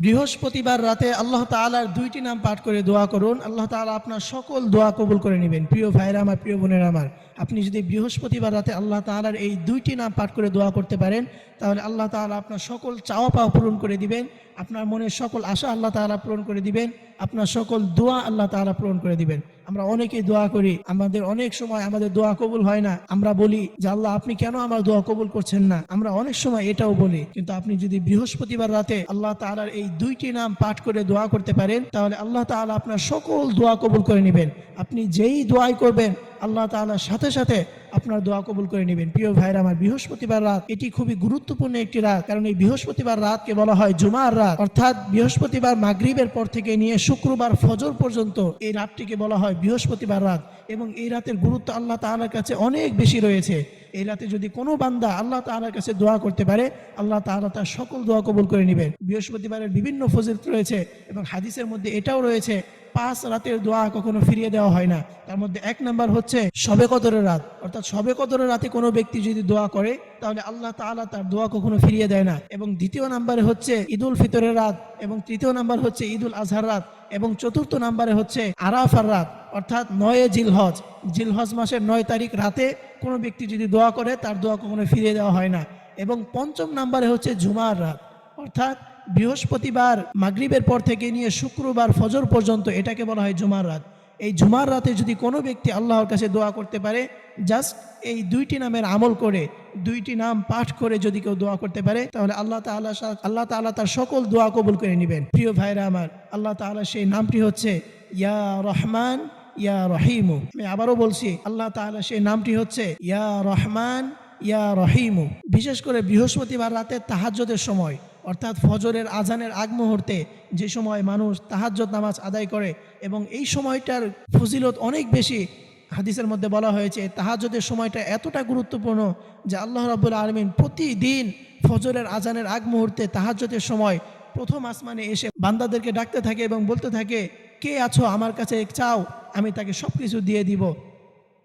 বৃহস্পতিবার রাতে আল্লাহ তালার দুইটি নাম পাঠ করে দোয়া করুন। আল্লাহ তালা আপনার সকল দোয়া কবুল করে নেবেন। প্রিয় ভাইরা আমার, প্রিয় বোনেরা আমার। আপনি যদি বৃহস্পতিবার রাতে আল্লাহ তাআলার এই দুইটি নাম পাঠ করে দোয়া করতে পারেন, তাহলে আল্লাহ তাআলা আপনার সকল চাওয়া পাওয়া পূরণ করে দিবেন, আপনার মনের সকল আশা আল্লাহ তাআলা পূরণ করে দিবেন, আপনার সকল দোয়া আল্লাহ তাআলা পূরণ করে দিবেন। আমরা অনেকেই দোয়া করি, আমাদের অনেক সময় আমাদের দোয়া কবুল হয় না, আমরা বলি যে আল্লাহ আপনি কেন আমার দোয়া কবুল করছেন না? আমরা অনেক সময় এটাও বলি, কিন্তু আপনি যদি বৃহস্পতিবার রাতে আল্লাহ তাআলার এই দুইটি নাম পাঠ করে দোয়া করতে পারেন, তাহলে আল্লাহ তাআলা আপনার সকল দোয়া কবুল করে নেবেন। আপনি যেই দোয়াই করবেন আল্লাহ তালার সাথে সাথে আপনার দোয়া কবুল করে নেবেন। প্রিয় ভাইরা, আমার বৃহস্পতিবার রাত, এটি খুবই গুরুত্বপূর্ণ একটি রাত, কারণ এই বৃহস্পতিবার রাতকে বলা হয় জুমার রাত। অর্থাৎ বৃহস্পতিবার মাগরীবের পর থেকে নিয়ে শুক্রবার ফজর পর্যন্ত এই রাতটিকে বলা হয় বৃহস্পতিবার রাত এবং এই রাতের গুরুত্ব আল্লাহ তালার কাছে অনেক বেশি রয়েছে। এই রাতে যদি কোনো বান্দা আল্লাহ তাআলার কাছে দোয়া করতে পারে, আল্লাহ তাআলা তার সকল দোয়া কবুল করে নেবেন। বৃহস্পতিবারের বিভিন্ন ফজিলত রয়েছে এবং হাদিসের মধ্যে এটাও রয়েছে, পাঁচ রাতের দোয়া কখনো ফিরিয়ে দেওয়া হয় না। তার মধ্যে এক নাম্বার হচ্ছে সবে কদরের রাত। অর্থাৎ সবে কদরের রাতে কোনো ব্যক্তি যদি দোয়া করে, তাহলে আল্লাহ তাআলা তার দোয়া কখনো ফিরিয়ে দেয় না। এবং দ্বিতীয় নাম্বারে হচ্ছে ঈদুল ফিতরের রাত এবং তৃতীয় নাম্বার হচ্ছে ঈদুল আজহার রাত এবং চতুর্থ নাম্বারে হচ্ছে আরাফার রাত। অর্থাৎ নয়ে জিলহজ। জিলহজ মাসের নয় তারিখ রাতে কোনো ব্যক্তি যদি দোয়া করে, তার দোয়া কখনো ফিরিয়ে দেওয়া হয় না। এবং পঞ্চম নাম্বারে হচ্ছে জুমার রাত। অর্থাৎ বৃহস্পতিবার মাগরিবের পর থেকে নিয়ে শুক্রবার ফজর পর্যন্ত এটাকে বলা হয় জুমার রাত। এই জুমার রাতে যদি কোনো ব্যক্তি আল্লাহর কাছে দোয়া করতে পারে, জাস্ট এই দুইটি নামের আমল করে, দুইটি নাম পাঠ করে যদি কেউ দোয়া করতে পারে, তাহলে আল্লাহ তাআলা সা- আল্লাহ তাআলা তার সকল দোয়া কবুল করে নেবেন। প্রিয় ভাইরা আমার, আল্লাহ তাআলা সেই নামটি হচ্ছে ইয়া রহমান ইয়া রহিমু। আমি আবারও বলছি, আল্লাহ তাআলা সেই নামটি হচ্ছে ইয়া রহমান, ইয়া রহিমু। বিশেষ করে বৃহস্পতিবার রাতে তাহাজ্জদের সময়, অর্থাৎ ফজরের আজানের আগ মুহূর্তে যে সময় মানুষ তাহাজ্জদ নামাজ আদায় করে এবং এই সময়টার ফজিলত অনেক বেশি, হাদিসের মধ্যে বলা হয়েছে, তাহাজ্জদের সময়টা এতটা গুরুত্বপূর্ণ যে আল্লাহ রাবুল আলমিন প্রতিদিন ফজরের আজানের আগ মুহূর্তে তাহাজ্জদের সময় প্রথম আসমানে এসে বান্দাদেরকে ডাকতে থাকে এবং বলতে থাকে, কে আছো আমার কাছে? চাও। আমি তাকে সব কিছু দিয়ে দিব।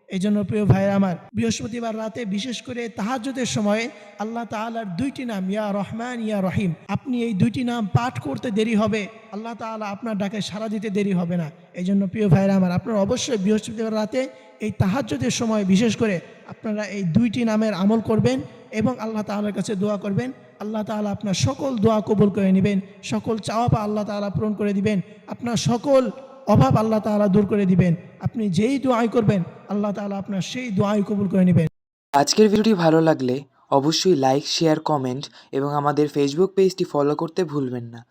এই জন্য প্রিয় ভাইয়ের আমার, বৃহস্পতিবার রাতে বিশেষ করে তাহাজ্জুদের সময়ে আল্লাহ তাআলার দুইটি নাম, ইয়া রহমান, ইয়া রহিম। আপনি এই দুইটি নাম পাঠ করতে দেরি হবে, আল্লাহ তাআলা আপনার ডাকে সাড়া দিতে দেরি হবে না। এই জন্য প্রিয় ভাইয়েরা আমার, আপনার অবশ্যই বৃহস্পতিবার রাতে এই তাহাজ্জুদের সময় বিশেষ করে আপনারা এই দুইটি নামের আমল করবেন এবং আল্লাহ তাআলার কাছে দোয়া করবেন। আল্লাহ তাআলা আপনার সকল দোয়া কবুল করে নেবেন, সকল চাওয়া পা আল্লাহ তাআলা পূরণ করে দিবেন। আপনার সকল অভাব আল্লাহ তালা দূর করে দিবেন। আপনি যেই দোয়াই করবেন, আল্লাহ তালা আপনার সেই দোয়াই কবুল করে নেবেন। আজকের ভিডিওটি ভালো লাগলে অবশ্যই লাইক, শেয়ার, কমেন্ট এবং আমাদের ফেসবুক পেজটি ফলো করতে ভুলবেন না।